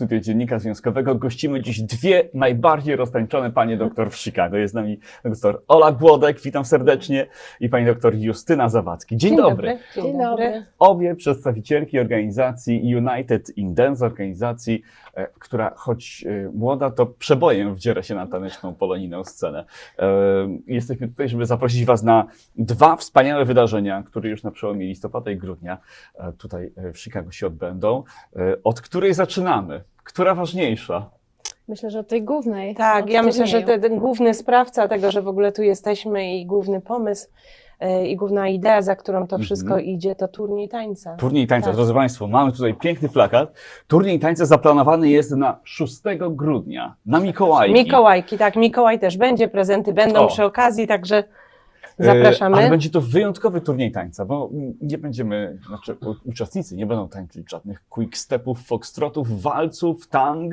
studio Dziennika Związkowego gościmy dziś dwie najbardziej roztańczone panie doktor w Chicago. Jest z nami doktor Ola Głodek, witam serdecznie, i pani doktor Justyna Zawadzki. Dzień, dobry. Dzień dobry. Obie przedstawicielki organizacji United in Dance, organizacji, która choć e, młoda, to przebojem wdziera się na taneczną polonijną scenę. E, Jesteśmy tutaj, żeby zaprosić Was na dwa wspaniałe wydarzenia, które już na przełomie listopada i grudnia e, tutaj e, w Chicago się odbędą. E, Od której zaczynamy? Która ważniejsza? Myślę, że od tej głównej. Tak, ja myślę, że ten, ten główny sprawca tego, że w ogóle tu jesteśmy i główny pomysł e, i główna idea, za którą to Mhm. wszystko idzie, to turniej tańca. Turniej tańca. Tak. Drodzy Państwo, mamy tutaj piękny plakat. Turniej tańca zaplanowany jest na 6 grudnia, na Mikołajki. Mikołajki, tak, Mikołaj też będzie, prezenty będą O. przy okazji, także E, zapraszamy. Ale będzie to wyjątkowy turniej tańca, bo nie będziemy, znaczy uczestnicy nie będą tańczyć żadnych quick stepów, foxtrotów, walców, tang.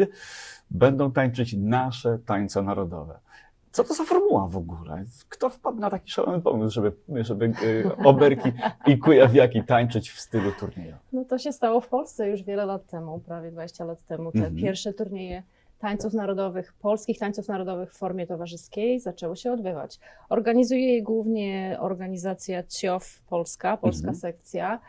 Będą tańczyć nasze tańce narodowe. Co to za formuła w ogóle? Kto wpadł na taki szalony pomysł, żeby, żeby e, oberki i kujawiaki tańczyć w stylu turnieju? No to się stało w Polsce już wiele lat temu, prawie 20 lat temu. Te Mhm. pierwsze turnieje tańców narodowych, polskich tańców narodowych w formie towarzyskiej zaczęły się odbywać. Organizuje je głównie organizacja CIOF Polska, polska Mhm. sekcja.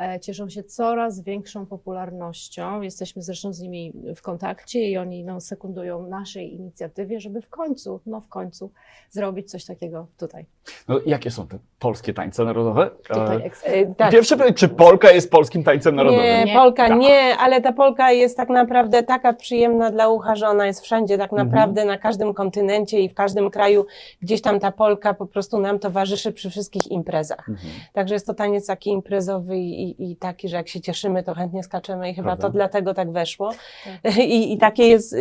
E, Cieszą się coraz większą popularnością. Jesteśmy zresztą z nimi w kontakcie i oni no, sekundują naszej inicjatywie, żeby w końcu, no w końcu zrobić coś takiego tutaj. No, jakie są te polskie tańce narodowe? Tutaj E, ekstra. E, tak. Pierwsze pytanie, czy Polka jest polskim tańcem narodowym? Nie, Nie. Polka Tak. nie, ale ta Polka jest tak naprawdę taka przyjemna dla ucha, że ona jest wszędzie, tak Mhm. naprawdę na każdym kontynencie i w każdym kraju, gdzieś tam ta Polka po prostu nam towarzyszy przy wszystkich imprezach. Mhm. Także jest to taniec taki imprezowy i, i taki, że jak się cieszymy, to chętnie skaczemy i chyba Prawda. to dlatego tak weszło. I, I takie jest, y,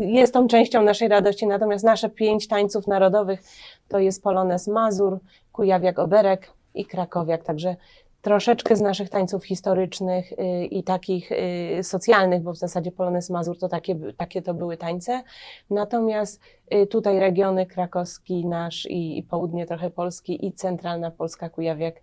jest tą częścią naszej radości. Natomiast nasze pięć tańców narodowych to jest Polones Mazur, Kujawiak Oberek i Krakowiak. Także troszeczkę z naszych tańców historycznych y, i takich y, socjalnych, bo w zasadzie Polones Mazur to takie, takie to były tańce. Natomiast y, tutaj regiony krakowski nasz i, i południe trochę Polski i centralna Polska Kujawiak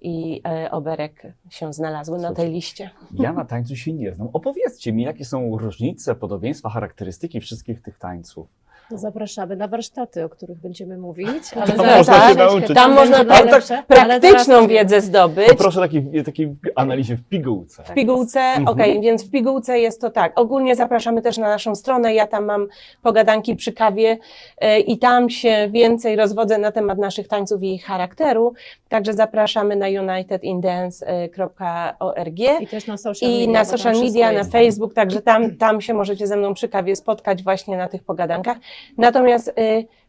i e, Oberek się znalazły na tej Słuchaj. liście. Ja na tańcu się nie znam. Opowiedzcie mi, jakie są różnice, podobieństwa, charakterystyki wszystkich tych tańców. Zapraszamy na warsztaty, o których będziemy mówić, ale Tam zaraz można się nauczyć. Tam można tak- Praktyczną zaraz- wiedzę zdobyć. Poproszę takiej, takiej analizie w pigułce. W pigułce, Mhm. okej, więc w pigułce jest to tak. Ogólnie zapraszamy też na naszą stronę. Ja tam mam pogadanki przy kawie e, i tam się więcej rozwodzę na temat naszych tańców i ich charakteru. Także zapraszamy na unitedindance.org I też na social i media. na social media, na. Facebook, także tam, tam się możecie ze mną przy kawie spotkać właśnie na tych pogadankach. Natomiast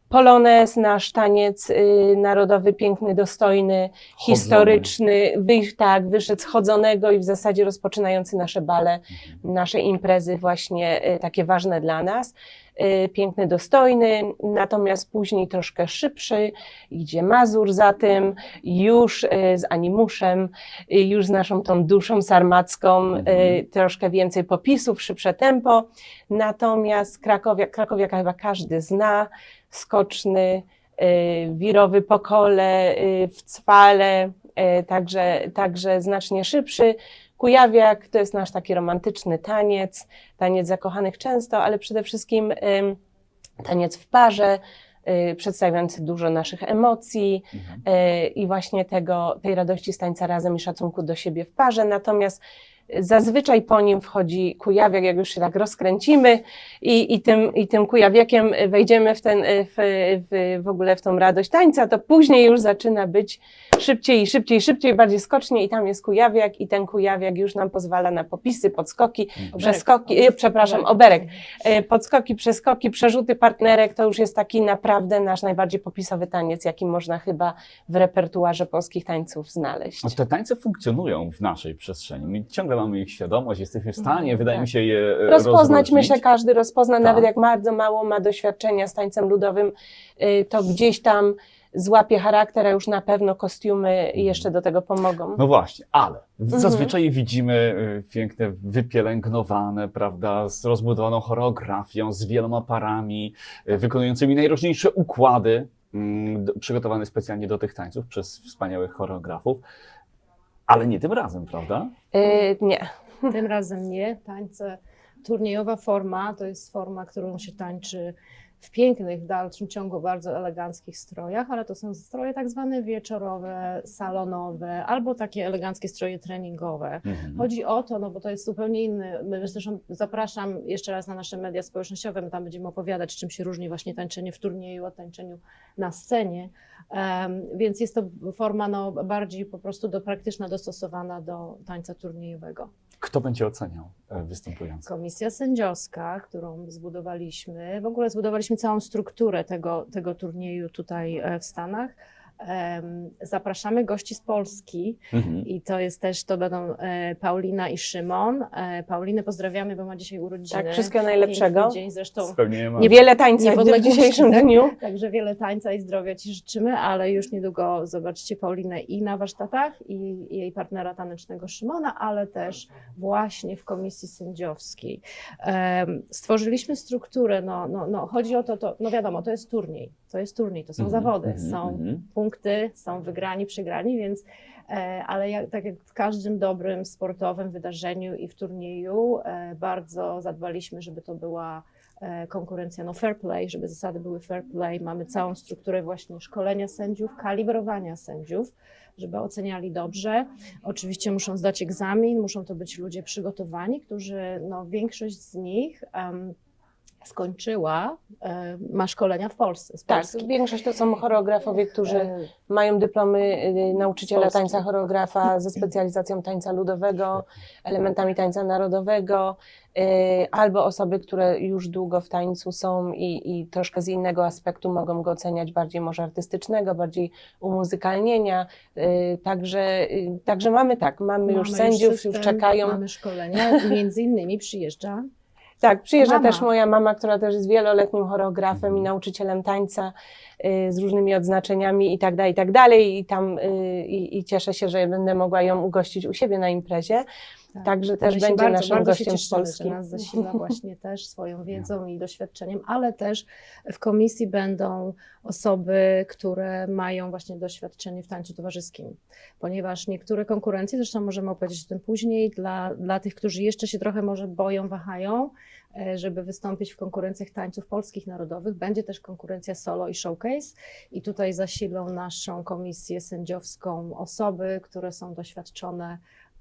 Polones, nasz taniec y, narodowy, piękny, dostojny, historyczny, wyjść tak, wyszedł z chodzonego i w zasadzie rozpoczynający nasze bale, nasze imprezy właśnie y, takie ważne dla nas. Y, Piękny, dostojny, natomiast później troszkę szybszy, idzie Mazur za tym, już y, z animuszem, y, już z naszą tą duszą sarmacką, Mhm. troszkę więcej popisów, szybsze tempo. Natomiast Krakowiak, Krakowiaka chyba każdy zna, skoczny, y, wirowy po kole, y, w cwale, y, także, także znacznie szybszy. Kujawiak to jest nasz taki romantyczny taniec, taniec zakochanych często, ale przede wszystkim taniec w parze, przedstawiający dużo naszych emocji Mhm. i właśnie tego, tej radości z tańca razem i szacunku do siebie w parze. Natomiast zazwyczaj po nim wchodzi kujawiak, jak już się tak rozkręcimy i, i, tym, i tym kujawiakiem wejdziemy w, ten, w, w, w ogóle w tą radość tańca, to później już zaczyna być szybciej i szybciej, szybciej, bardziej skocznie i tam jest kujawiak i ten kujawiak już nam pozwala na popisy, podskoki, Mhm. przeskoki, e, przepraszam, oberek, E, podskoki, przeskoki, przerzuty partnerek, to już jest taki naprawdę nasz najbardziej popisowy taniec, jaki można chyba w repertuarze polskich tańców znaleźć. No, te tańce funkcjonują w naszej przestrzeni. My ciągle mamy ich świadomość, jesteśmy w stanie, Mhm, wydaje tak. mi się, je e, Rozpoznać, rozróżnić. myślę, każdy rozpozna, Tak. nawet jak bardzo mało ma doświadczenia z tańcem ludowym, y, to gdzieś tam złapie charakter, a już na pewno kostiumy jeszcze do tego pomogą. No właśnie, ale Mhm. zazwyczaj widzimy y, piękne, wypielęgnowane, prawda, z rozbudowaną choreografią, z wieloma parami, y, wykonującymi najróżniejsze układy, mm, przygotowane specjalnie do tych tańców przez wspaniałych choreografów. Ale nie tym razem, prawda? Y, nie. Tym razem nie. Tańce turniejowa forma to jest forma, którą się tańczy w pięknych, w dalszym ciągu bardzo eleganckich strojach, ale to są stroje tak zwane wieczorowe, salonowe, albo takie eleganckie stroje treningowe. Mhm. Chodzi o to, no bo to jest zupełnie inny. My zresztą zapraszam jeszcze raz na nasze media społecznościowe, my tam będziemy opowiadać, czym się różni właśnie tańczenie w turnieju od tańczeniu na scenie. Em, więc jest to forma no, bardziej po prostu do, praktyczna, dostosowana do tańca turniejowego. Kto będzie oceniał e, występujących? Komisja sędziowska, którą zbudowaliśmy, w ogóle zbudowaliśmy całą strukturę tego, tego turnieju tutaj e, w Stanach. Zapraszamy gości z Polski Mhm. i to jest też, to będą e, Paulina i Szymon. E, Paulinę pozdrawiamy, bo ma dzisiaj urodziny. Tak, wszystkiego najlepszego. Dzień zresztą. Niewiele tańca w dzisiejszym tak? dniu. Także wiele tańca i zdrowia Ci życzymy, ale już niedługo zobaczycie Paulinę i na warsztatach, i jej partnera tanecznego Szymona, ale też właśnie w komisji sędziowskiej. Stworzyliśmy strukturę, no, no, no, chodzi o to, to, no wiadomo, to jest turniej, to jest turniej, to są Mhm, zawody, mhm, są mhm. Punkty, są wygrani, przegrani, więc e, ale jak, tak jak w każdym dobrym sportowym wydarzeniu i w turnieju, e, bardzo zadbaliśmy, żeby to była e, konkurencja no fair play, żeby zasady były fair play. Mamy całą strukturę właśnie szkolenia sędziów, kalibrowania sędziów, żeby oceniali dobrze. Oczywiście muszą zdać egzamin, muszą to być ludzie przygotowani, którzy, no większość z nich em, skończyła, e, ma szkolenia w Polsce, z Tak, większość to są choreografowie, którzy E, mają dyplomy y, nauczyciela Polski. tańca choreografa ze specjalizacją tańca ludowego, elementami tańca narodowego, albo osoby, które już długo w tańcu są i, i troszkę z innego aspektu mogą go oceniać, bardziej może artystycznego, bardziej umuzykalnienia. Także, także mamy tak, mamy, już mamy sędziów, już, system, czekają. Mamy szkolenia, między innymi przyjeżdża Tak, przyjeżdża Mama. też moja mama, która też jest wieloletnim choreografem i nauczycielem tańca z różnymi odznaczeniami i tak dalej, i tak dalej. I tam y, i, i cieszę się, że będę mogła ją ugościć u siebie na imprezie. Tak. Także też będzie bardzo, naszym bardzo się gościem cieszymy, Polski. Że nas zasila właśnie też swoją wiedzą i doświadczeniem, ale też w komisji będą osoby, które mają właśnie doświadczenie w tańcu towarzyskim, ponieważ niektóre konkurencje, zresztą możemy opowiedzieć o tym później, dla, dla tych, którzy jeszcze się trochę może boją, wahają, żeby wystąpić w konkurencjach tańców polskich narodowych, będzie też konkurencja solo i showcase i tutaj zasilą naszą komisję sędziowską osoby, które są doświadczone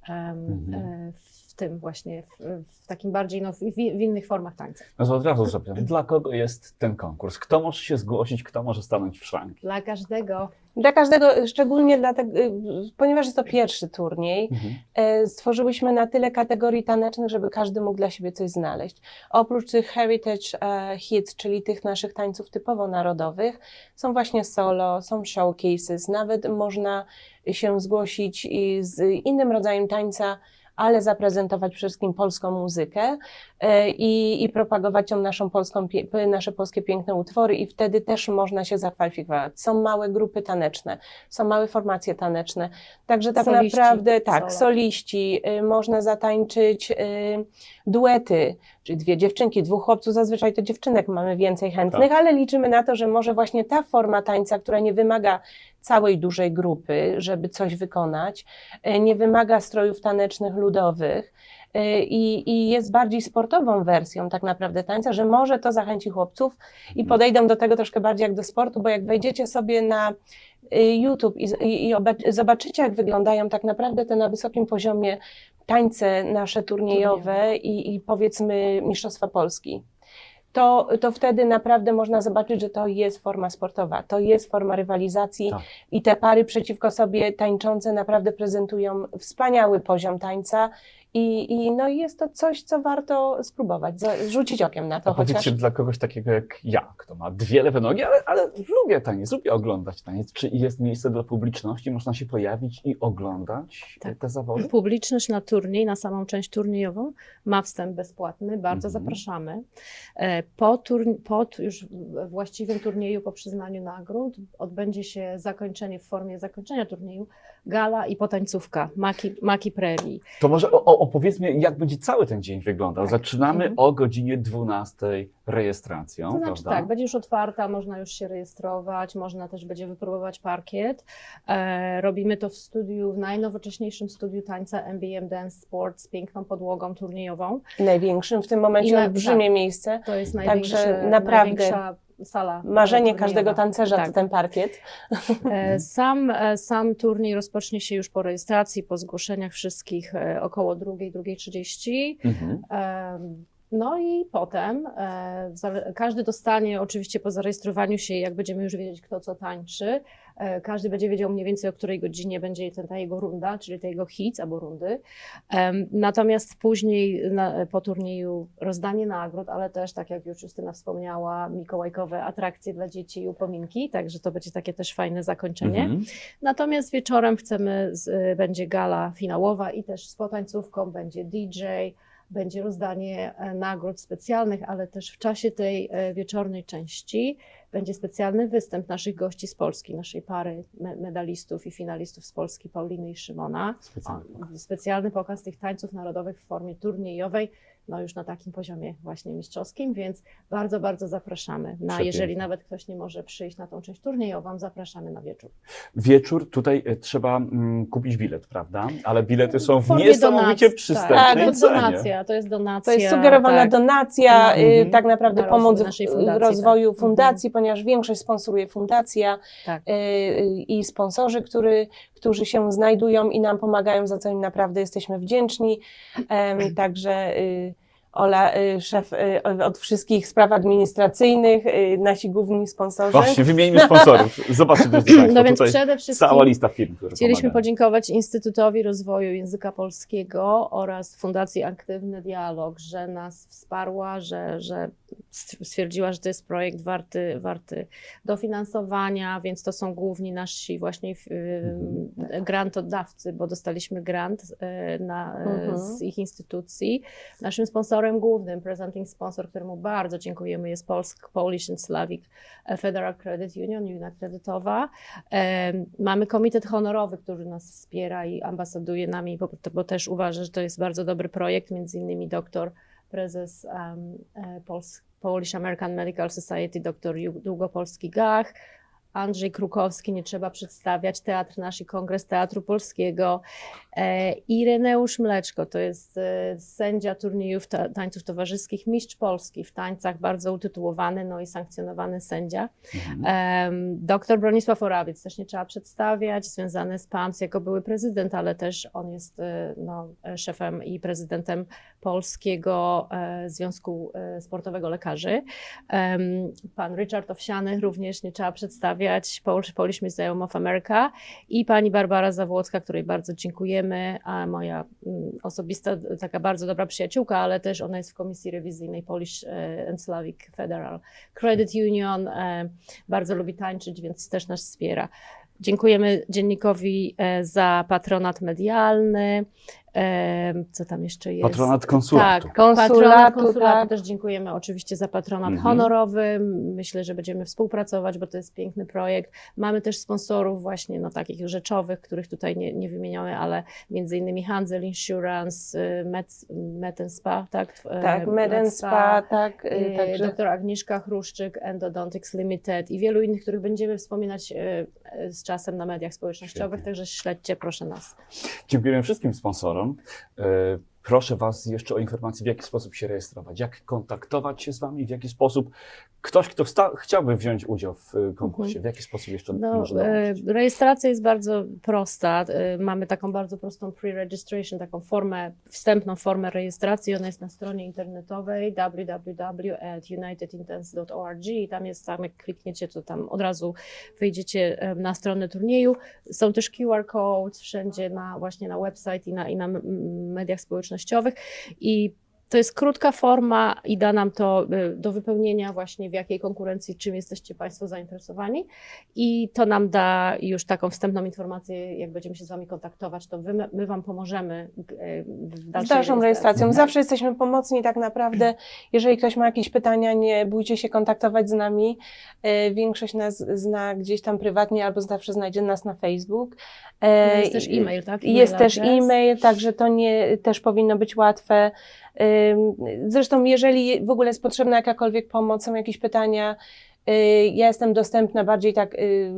Mhm. e, w tym właśnie, w, w takim bardziej, no, w, w innych formach tańca. No to od razu zapytam, dla kogo jest ten konkurs? Kto może się zgłosić, kto może stanąć w szranki? Dla każdego Dla każdego, szczególnie dlatego, y, ponieważ jest to pierwszy turniej, Mhm. e, stworzyłyśmy na tyle kategorii tanecznych, żeby każdy mógł dla siebie coś znaleźć. Oprócz tych heritage e, hits, czyli tych naszych tańców typowo narodowych, są właśnie solo, są showcases, nawet można się zgłosić i z innym rodzajem tańca, ale zaprezentować przede wszystkim polską muzykę e, i, i propagować ją naszą polską, nasze polskie piękne utwory i wtedy też można się zakwalifikować. Są małe grupy taneczne, są małe formacje taneczne, także tak Soliści, naprawdę tak, solo. soliści, y, można zatańczyć y, duety, czyli dwie dziewczynki, dwóch chłopców, zazwyczaj to dziewczynek mamy więcej chętnych, ale liczymy na to, że może właśnie ta forma tańca, która nie wymaga całej dużej grupy, żeby coś wykonać, y, nie wymaga strojów tanecznych ludowych, y, i, i jest bardziej sportową wersją tak naprawdę tańca, że może to zachęci chłopców i podejdą do tego troszkę bardziej jak do sportu, bo jak wejdziecie sobie na y, YouTube i, i, i oba- zobaczycie, jak wyglądają tak naprawdę te na wysokim poziomie tańce nasze turniejowe i, i powiedzmy Mistrzostwa Polski. To, to wtedy naprawdę można zobaczyć, że to jest forma sportowa, to jest forma rywalizacji Tak. i te pary przeciwko sobie tańczące naprawdę prezentują wspaniały poziom tańca i, i no jest to coś, co warto spróbować, rzucić okiem na to A powiedzcie chociaż. dla kogoś takiego jak ja, kto ma dwie lewe nogi, ale, ale lubię taniec, lubię oglądać taniec. Czy jest miejsce dla publiczności, można się pojawić i oglądać Tak. te zawody? Publiczność na turniej, na samą część turniejową ma wstęp bezpłatny, bardzo Mhm. zapraszamy. E, Po, turn- po już właściwym turnieju, po przyznaniu nagród, odbędzie się zakończenie w formie zakończenia turnieju, gala i potańcówka, Maki, Maki Prairie. To może o, o- opowiedzmy, jak będzie cały ten dzień wyglądał. Zaczynamy Mhm. o godzinie 12 rejestracją, To znaczy prawda? tak, będzie już otwarta, można już się rejestrować, można też będzie wypróbować parkiet. E, robimy to w studiu, w najnowocześniejszym studiu tańca MBM Dance Sport z piękną podłogą turniejową. Największym w tym momencie I na- olbrzymie tak. miejsce. To jest Także największe, naprawdę największa sala. Marzenie turniejowa. każdego tancerza Tak. to ten parkiet. E, Sam, e, sam turniej rozpocznie się już po rejestracji, po zgłoszeniach wszystkich e, około 2, 2.30. Mhm. No i potem e, każdy dostanie, oczywiście po zarejestrowaniu się, jak będziemy już wiedzieć, kto co tańczy, e, każdy będzie wiedział mniej więcej, o której godzinie będzie ten, ta jego runda, czyli ta jego hit albo rundy. Natomiast później na, po turnieju rozdanie nagród, ale też, tak jak już Justyna wspomniała, mikołajkowe atrakcje dla dzieci i upominki, także to będzie takie też fajne zakończenie. Mhm. Natomiast wieczorem chcemy, z, y, będzie gala finałowa i też z potańcówką, będzie DJ, będzie rozdanie e, nagród specjalnych, ale też w czasie tej e, wieczornej części będzie specjalny występ naszych gości z Polski, naszej pary me- medalistów i finalistów z Polski, Pauliny i Szymona. Specjalnie. O, Specjalny pokaz tych tańców narodowych w formie turniejowej, no już na takim poziomie właśnie mistrzowskim, więc bardzo, bardzo zapraszamy. Na, Przepięknie. jeżeli nawet ktoś nie może przyjść na tą część turniejową, zapraszamy na wieczór. Wieczór, tutaj e, trzeba mm, kupić bilet, prawda? Ale bilety są W niesamowicie donacji, Tak, przystępnej to jest cenie. donacja, to jest donacja. To jest sugerowana tak. donacja, Mhm. y, tak naprawdę Na pomoc w fundacji, rozwoju tak. fundacji, ponieważ większość sponsoruje fundacja Tak. y, y, i sponsorzy, który, którzy się znajdują i nam pomagają, za co im naprawdę jesteśmy wdzięczni. Także y, Ola, y, szef y, od wszystkich spraw administracyjnych, y, nasi główni sponsorzy. Właśnie, wymieńmy sponsorów. Zobaczcie, drodzy Państwo, No więc tutaj przede wszystkim cała lista firm, które chcieliśmy pomagają. podziękować Instytutowi Rozwoju Języka Polskiego oraz Fundacji Aktywny Dialog, że nas wsparła, że, że stwierdziła, że to jest projekt warty, warty dofinansowania, więc to są główni nasi właśnie y, grantodawcy, bo dostaliśmy grant na, Mhm. z ich instytucji. Naszym sponsorem głównym, presenting sponsor, któremu bardzo dziękujemy, jest Polsk, Polish and Slavic Federal Credit Union, Unia Kredytowa. Mamy komitet honorowy, który nas wspiera i ambasaduje nami, bo, bo też uważa, że to jest bardzo dobry projekt, między innymi doktor, prezes um, Polish American Medical Society, dr Długopolski Gach, Andrzej Krukowski, nie trzeba przedstawiać, Teatr Nasz i Kongres Teatru Polskiego, e, Ireneusz Mleczko, to jest e, sędzia turniejów ta, tańców towarzyskich, mistrz Polski w tańcach, bardzo utytułowany, no i sankcjonowany sędzia. Mhm. Doktor Bronisław Orawiec też nie trzeba przedstawiać, związany z PAMS jako były prezydent, ale też on jest e, no, szefem i prezydentem Polskiego Związku Sportowego Lekarzy. Pan Richard Owsiany również nie trzeba przedstawiać, Polish, Polish Museum of America i pani Barbara Zawłocka, której bardzo dziękujemy, a moja mm, osobista taka bardzo dobra przyjaciółka, ale też ona jest w komisji rewizyjnej Polish e, and Slavic Federal Credit Union, e, bardzo lubi tańczyć, więc też nas wspiera. Dziękujemy dziennikowi e, za patronat medialny. E, Co tam jeszcze jest? Patronat konsulatu. Tak, Konsulatu, patronat konsulatu. tak. Też dziękujemy oczywiście za patronat Mhm. honorowy. Myślę, że będziemy współpracować, bo to jest piękny projekt. Mamy też sponsorów właśnie no, takich rzeczowych, których tutaj nie, nie wymieniamy, ale między innymi Hansel Insurance, y, Med, Med Spa, tak? E, Tak, Meden Spa, tak. y, Y, Także Dr Agnieszka Chruszczyk, Endodontics Limited i wielu innych, których będziemy wspominać z czasem na mediach społecznościowych, Świetnie. także śledźcie proszę nas. Dziękujemy wszystkim sponsorom. E, Proszę Was jeszcze o informacje, w jaki sposób się rejestrować, jak kontaktować się z Wami, w jaki sposób ktoś, kto chciałby wziąć udział w e, konkursie, w jaki sposób jeszcze No, e, dołączyć. rejestracja jest bardzo prosta. E, Mamy taką bardzo prostą pre-registration, taką formę, wstępną formę rejestracji. Ona jest na stronie internetowej www.unitedintense.org i tam jest, tam jak klikniecie, to tam od razu wyjdziecie e, na stronę turnieju. Są też QR codes wszędzie na, właśnie na website i na, i na mediach społecznościowych i To jest krótka forma i da nam to y, do wypełnienia właśnie w jakiej konkurencji, czym jesteście Państwo zainteresowani i to nam da już taką wstępną informację, jak będziemy się z Wami kontaktować, to my, my Wam pomożemy y, w dalszej dalszą rejestracją. Tak. Zawsze jesteśmy pomocni tak naprawdę. Jeżeli ktoś ma jakieś pytania, nie bójcie się kontaktować z nami. E, Większość nas zna gdzieś tam prywatnie albo zawsze znajdzie nas na Facebook. E, No jest też e-mail, tak? Jest też e-mail, także to nie, też powinno być łatwe. Zresztą, jeżeli w ogóle jest potrzebna jakakolwiek pomoc, są jakieś pytania, y, ja jestem dostępna bardziej tak y,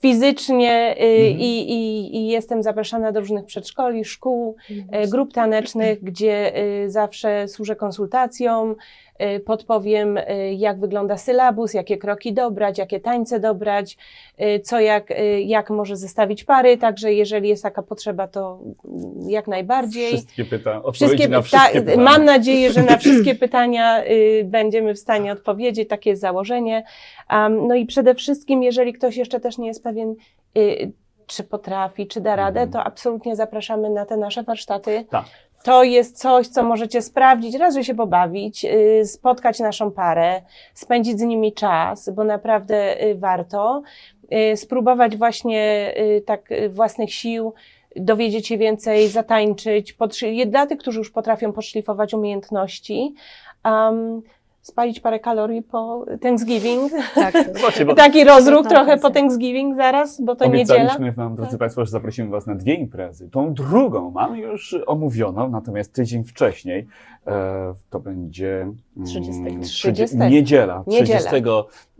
fizycznie y, Mhm. i, i, i jestem zapraszana do różnych przedszkoli, szkół, Mhm. grup tanecznych, gdzie zawsze służę konsultacjom, podpowiem, y, jak wygląda sylabus, jakie kroki dobrać, jakie tańce dobrać, y, co jak, y, jak może zestawić pary, także jeżeli jest taka potrzeba, to jak najbardziej. Wszystkie pytania, Wszystkie, na wszystkie pytania. mam nadzieję, że na wszystkie pytania y, będziemy w stanie odpowiedzieć, takie jest założenie. Um, no i przede wszystkim, jeżeli ktoś jeszcze też nie jest pewien, y, czy potrafi, czy da radę, Mhm. to absolutnie zapraszamy na te nasze warsztaty. Tak. To jest coś, co możecie sprawdzić, raz, że się pobawić, y, spotkać naszą parę, spędzić z nimi czas, bo naprawdę y, warto. Y, Spróbować właśnie tak własnych sił, dowiedzieć się więcej, zatańczyć, dla tych, którzy już potrafią podszlifować umiejętności, um, spalić parę kalorii po Thanksgiving. Tak, Zobaczcie, bo Taki rozruch Tak, trochę tak. po Thanksgiving zaraz, bo to niedziela. Obiecaliśmy Wam, drodzy Państwo, że zaprosimy Was na dwie imprezy. Tą drugą mamy już omówioną, natomiast tydzień wcześniej e, to będzie mm, 30. 30. niedziela. Niedziela. 30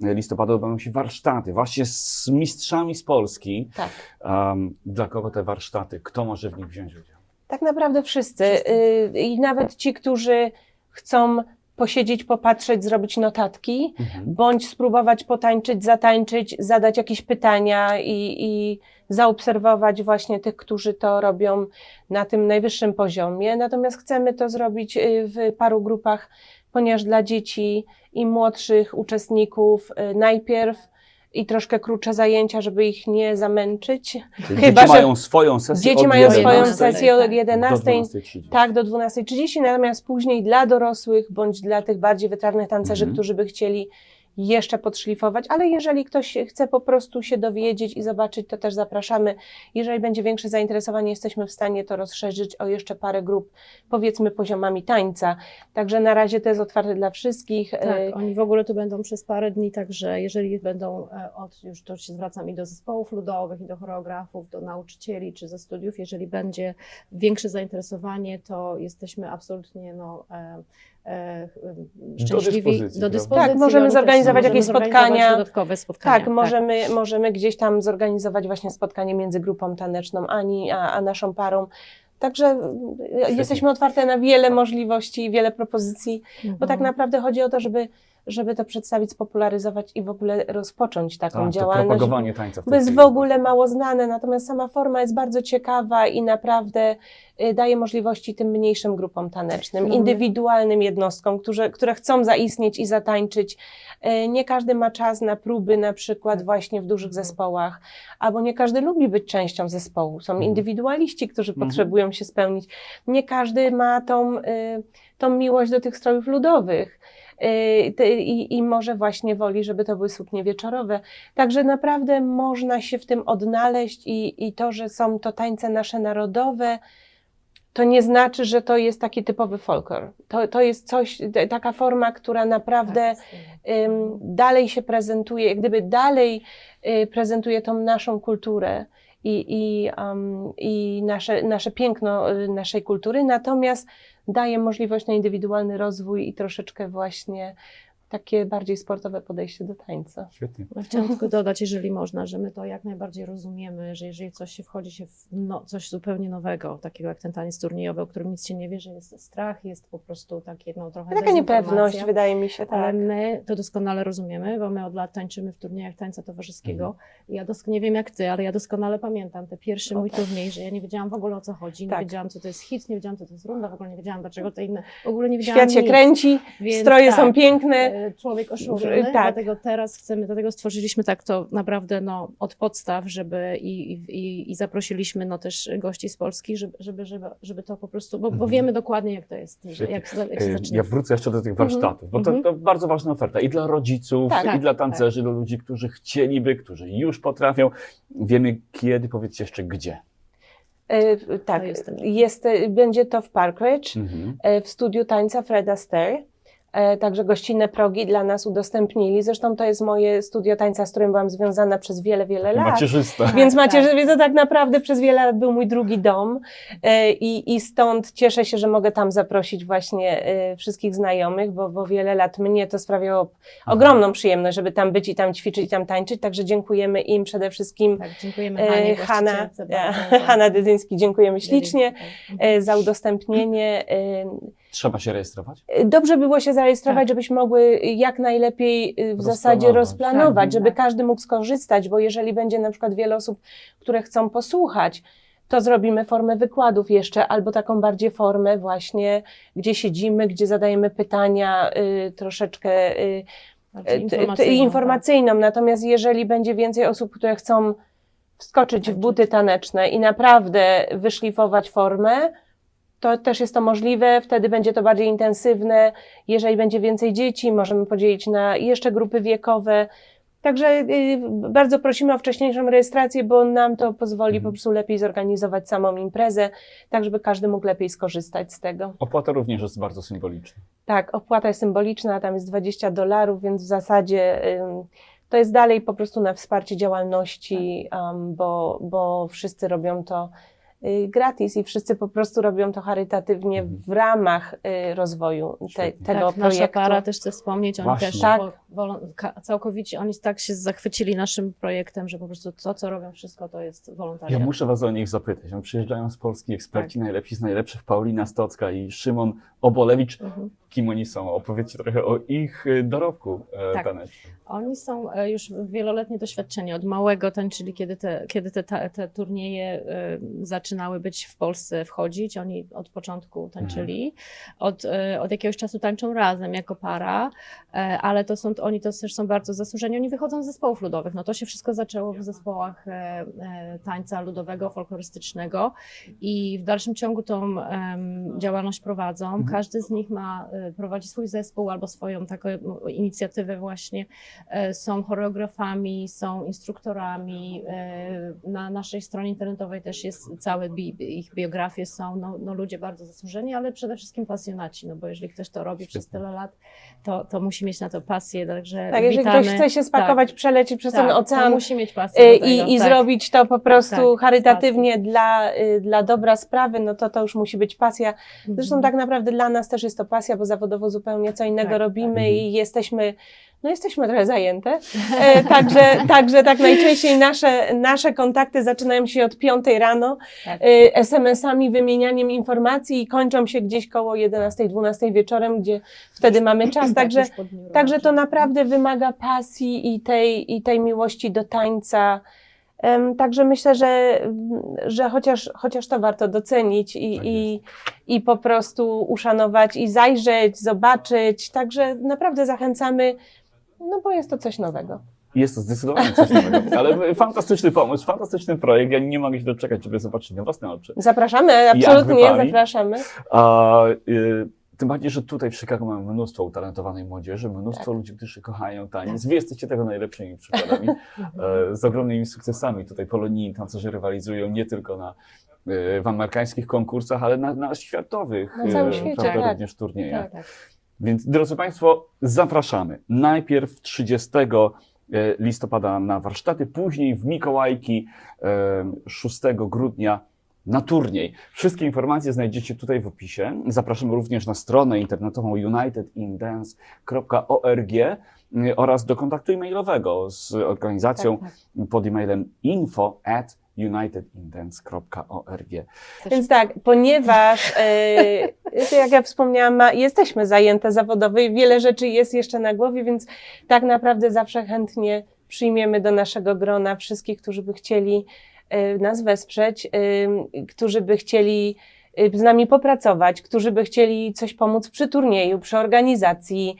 listopada odbędą się warsztaty właśnie z mistrzami z Polski. Tak. Um, dla kogo te warsztaty? Kto może w nich wziąć udział? Tak naprawdę wszyscy. Wszyscy. Y, I nawet ci, którzy chcą posiedzieć, popatrzeć, zrobić notatki, Mhm. bądź spróbować potańczyć, zatańczyć, zadać jakieś pytania i, i zaobserwować właśnie tych, którzy to robią na tym najwyższym poziomie. Natomiast chcemy to zrobić y, w paru grupach, ponieważ dla dzieci i młodszych uczestników y, najpierw i troszkę krótsze zajęcia, żeby ich nie zamęczyć. Czyli Chyba, dzieci że mają swoją sesję Dzieci od mają swoją 11 sesję o do 11. 12.30. Tak, do 12.30, natomiast później dla dorosłych bądź dla tych bardziej wytrawnych tancerzy, Mhm. którzy by chcieli jeszcze podszlifować, ale jeżeli ktoś chce po prostu się dowiedzieć i zobaczyć, to też zapraszamy. Jeżeli będzie większe zainteresowanie, jesteśmy w stanie to rozszerzyć o jeszcze parę grup, powiedzmy poziomami tańca. Także na razie to jest otwarte dla wszystkich. E, Tak, oni w ogóle tu będą przez parę dni, także jeżeli będą e, od, już to się zwracam i do zespołów ludowych, i do choreografów, do nauczycieli, czy ze studiów, jeżeli będzie większe zainteresowanie, to jesteśmy absolutnie no, e, szczęśliwi dyspozycji, do dyspozycji. Tak, możemy Oni też zorganizować możemy jakieś spotkania. dodatkowe spotkania. Tak, możemy, możemy gdzieś tam zorganizować właśnie spotkanie między grupą taneczną Ani a, a naszą parą. Także e, jesteśmy otwarte na wiele możliwości, wiele propozycji. Mhm. Bo tak naprawdę chodzi o to, żeby, żeby to przedstawić, spopularyzować i w ogóle rozpocząć taką Tak, to działalność. propagowanie tańca. w tej jest w ogóle mało znane, natomiast sama forma jest bardzo ciekawa i naprawdę y, daje możliwości tym mniejszym grupom tanecznym, No. indywidualnym jednostkom, które, które chcą zaistnieć i zatańczyć. Y, Nie każdy ma czas na próby, na przykład Tak. właśnie w dużych Mhm. zespołach, albo nie każdy lubi być częścią zespołu. Są Mhm. indywidualiści, którzy Mhm. potrzebują się spełnić. Nie każdy ma tą, y, tą miłość do tych strojów ludowych. Y, I, I może właśnie woli, żeby to były suknie wieczorowe. Także naprawdę można się w tym odnaleźć i, i to, że są to tańce nasze narodowe, to nie znaczy, że to jest taki typowy folklor. To, to jest coś, taka forma, która naprawdę Tak, dalej się prezentuje, jak gdyby dalej y, prezentuje tą naszą kulturę i, i, um, i nasze, nasze piękno y, naszej kultury, natomiast daje możliwość na indywidualny rozwój i troszeczkę właśnie takie bardziej sportowe podejście do tańca. Świetnie. No, chciałam tylko dodać, jeżeli można, że my to jak najbardziej rozumiemy, że jeżeli coś się wchodzi się w no, coś zupełnie nowego, takiego jak ten taniec turniejowy, o którym nic się nie wie, że jest strach, jest po prostu takie no, trochę Taka niepewność, wydaje mi się, Ale tak. my to doskonale rozumiemy, bo my od lat tańczymy w turniejach tańca towarzyskiego. Mhm. Ja dosk- nie wiem jak ty, ale ja doskonale pamiętam te pierwszy O, mój tak. turniej, że ja nie wiedziałam w ogóle o co chodzi, nie Tak. wiedziałam co to jest hit, nie wiedziałam co to jest runda, w ogóle nie wiedziałam dlaczego te inne, w ogóle nie wiedziałam Świat się nic. kręci, Więc stroje tak, są piękne, człowiek oszołomiony, tak. dlatego teraz chcemy, dlatego stworzyliśmy tak to naprawdę no, od podstaw, żeby i, i, i zaprosiliśmy no, też gości z Polski, żeby, żeby, żeby, żeby to po prostu, bo, bo Mhm. wiemy dokładnie jak to jest, jak, jak się zaczyna. Ja wrócę jeszcze do tych warsztatów, bo to, mhm. to bardzo ważna oferta i dla rodziców, Tak, i tak, dla tancerzy, dla ludzi, którzy chcieliby, którzy już potrafią. Wiemy kiedy, powiedzcie jeszcze gdzie. E, tak, To jest e, będzie to w Parkridge, Mhm. e, w studiu tańca Freda Astaire. E, Także gościnne progi dla nas udostępnili. Zresztą to jest moje studio tańca, z którym byłam związana przez wiele, wiele lat. Macierzysta. Więc Tak, macie, tak. że to tak naprawdę przez wiele lat był mój drugi dom e, i, i stąd cieszę się, że mogę tam zaprosić właśnie e, wszystkich znajomych, bo, bo wiele lat mnie to sprawiało ogromną przyjemność, żeby tam być i tam ćwiczyć, i tam tańczyć, także dziękujemy im przede wszystkim. Tak, dziękujemy Hanie, Hanna, Hanna Dydyński, dziękujemy ślicznie Tak. za udostępnienie. Trzeba się rejestrować? Dobrze było się zarejestrować, Tak. żebyśmy mogły jak najlepiej y, w zasadzie Rozplanować. rozplanować, Tak, żeby tak. każdy mógł skorzystać, bo jeżeli będzie na przykład wiele osób, które chcą posłuchać, to zrobimy formę wykładów jeszcze, albo taką bardziej formę właśnie, gdzie siedzimy, gdzie zadajemy pytania y, troszeczkę y, Bardziej t- t- informacyjną, informacyjną. Natomiast jeżeli będzie więcej osób, które chcą wskoczyć w buty taneczne i naprawdę wyszlifować formę, to też jest to możliwe, wtedy będzie to bardziej intensywne. Jeżeli będzie więcej dzieci, możemy podzielić na jeszcze grupy wiekowe. Także y, bardzo prosimy o wcześniejszą rejestrację, bo nam to pozwoli Mhm. po prostu lepiej zorganizować samą imprezę, tak żeby każdy mógł lepiej skorzystać z tego. Opłata również jest bardzo symboliczna. Tak, opłata jest symboliczna, tam jest 20 dolarów, więc w zasadzie to jest dalej po prostu na wsparcie działalności, um, bo, bo wszyscy robią to gratis i wszyscy po prostu robią to charytatywnie Mhm. w ramach y, rozwoju te, tego tak, nasza projektu. para też chcę wspomnieć, oni Właśnie. też Tak. wo- wolą- całkowicie, oni tak się zachwycili naszym projektem, że po prostu to, co robią, wszystko to jest Ja wolontariat. muszę was o nich zapytać. Oni Przyjeżdżają z Polski eksperci, najlepsi z najlepszych, Paulina Stocka i Szymon Obolewicz. Mhm. Kim oni są? Opowiedzcie trochę o ich y, dorobku e, Tak. tanecznym. Oni są e, już wieloletnie doświadczenie. Od małego tańczyli, kiedy te, kiedy te, ta- te turnieje e, zaczynały być w Polsce wchodzić. Oni od początku tańczyli. Od, e, od jakiegoś czasu tańczą razem jako para, e, ale to są, oni to też są bardzo zasłużeni. Oni wychodzą z zespołów ludowych. No to się wszystko zaczęło w zespołach e, tańca ludowego, folklorystycznego i w dalszym ciągu tą działalność prowadzą. Mhm. Każdy z nich ma, prowadzi swój zespół albo swoją taką inicjatywę właśnie są choreografami, są instruktorami. Na naszej stronie internetowej też jest bi ich biografie są no, no ludzie bardzo zasłużeni, ale przede wszystkim pasjonaci, no bo jeżeli ktoś to robi przez Świetnie. tyle lat, to, to musi mieć na to pasję, także Tak, jeżeli witamy. ktoś chce się spakować, przelecieć przez ten tak, ocean, to musi mieć pasję Y, tego, i, i tak. zrobić to po prostu Tak, charytatywnie dla, y, dla dobra sprawy, no to to już musi być pasja. Zresztą Mhm. tak naprawdę dla nas też jest to pasja, bo zawodowo zupełnie co innego Tak, robimy tak. i jesteśmy, no jesteśmy trochę zajęte. E, także, także tak najczęściej nasze, nasze kontakty zaczynają się od 5 rano Tak. e, SMS-ami, wymienianiem informacji i kończą się gdzieś koło 11-12 wieczorem, gdzie wtedy mamy czas. Tak, Także Także to naprawdę wymaga pasji i tej, i tej miłości do tańca. Także myślę, że, że chociaż, chociaż to warto docenić i, Tak i, i po prostu uszanować i zajrzeć, zobaczyć. Także naprawdę zachęcamy, no bo jest to coś nowego. Jest to zdecydowanie coś nowego, ale fantastyczny pomysł, fantastyczny projekt. Ja nie mogę się doczekać, żeby zobaczyć na własne oczy. Zapraszamy, absolutnie zapraszamy. A, y, tym bardziej, że tutaj w Chicago mamy mnóstwo utalentowanej młodzieży, mnóstwo Tak. ludzi, którzy kochają taniec. Wy jesteście tego najlepszymi przykładami, e, z ogromnymi sukcesami. Tutaj polonijni tancerze rywalizują nie tylko na, e, w amerykańskich konkursach, ale na, na światowych Na całym e, świecie, prawda, tak. również turniejach. Tak, tak. Więc drodzy Państwo, zapraszamy. Najpierw 30 listopada na warsztaty, później w Mikołajki e, 6 grudnia na turniej. Wszystkie informacje znajdziecie tutaj w opisie. Zapraszamy również na stronę internetową unitedindance.org e, oraz do kontaktu e-mailowego z organizacją Tak, pod e-mailem info at unitedindance.org. Więc tak, ponieważ, e, jak ja wspomniałam, ma, jesteśmy zajęte zawodowo i wiele rzeczy jest jeszcze na głowie, więc tak naprawdę zawsze chętnie przyjmiemy do naszego grona wszystkich, którzy by chcieli e, nas wesprzeć, e, którzy by chcieli y, z nami popracować, którzy by chcieli coś pomóc przy turnieju, przy organizacji,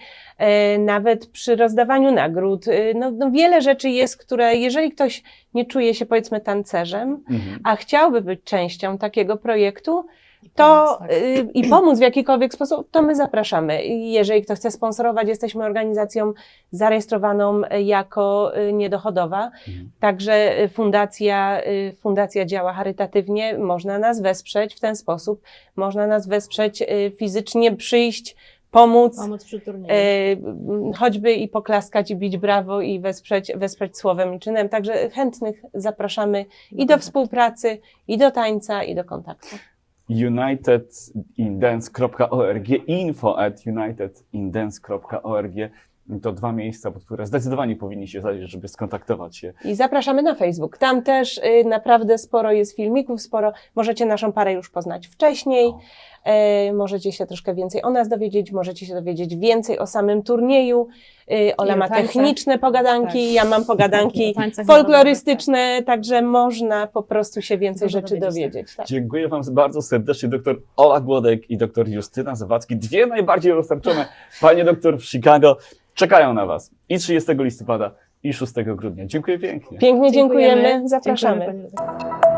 y, nawet przy rozdawaniu nagród. Y, No, no wiele rzeczy jest, które jeżeli ktoś nie czuje się powiedzmy tancerzem, Mhm. a chciałby być częścią takiego projektu, to pomóc, tak. y, i pomóc w jakikolwiek sposób, to my zapraszamy. Jeżeli ktoś chce sponsorować, jesteśmy organizacją zarejestrowaną jako y, niedochodowa, Mhm. także y, fundacja, fundacja działa charytatywnie, można nas wesprzeć w ten sposób, można nas wesprzeć fizycznie, przyjść, pomóc. Pomóc przy turnieju. choćby i poklaskać, i bić brawo, i wesprzeć, wesprzeć słowem i czynem. Także chętnych zapraszamy i do współpracy, i do tańca, i do kontaktu. unitedindance.org, info at unitedindance.org to dwa miejsca, pod które zdecydowanie powinniście zajrzeć, żeby skontaktować się. I zapraszamy na Facebook. Tam też y, naprawdę sporo jest filmików, sporo. Możecie naszą parę już poznać wcześniej. O. Możecie się troszkę więcej o nas dowiedzieć, możecie się dowiedzieć więcej o samym turnieju. Ola I ma techniczne pogadanki, Tak. ja mam pogadanki folklorystyczne, także można po prostu się więcej Dużo rzeczy dowiedzieć, dowiedzieć. Tak. Dziękuję Wam bardzo serdecznie, doktor Ola Głodek i doktor Justyna Zawadzki, dwie najbardziej roztarczone panie doktor w Chicago, czekają na Was i 30 listopada, i 6 grudnia. Dziękuję pięknie. Pięknie dziękujemy, Dziękujemy, zapraszamy. redaktor.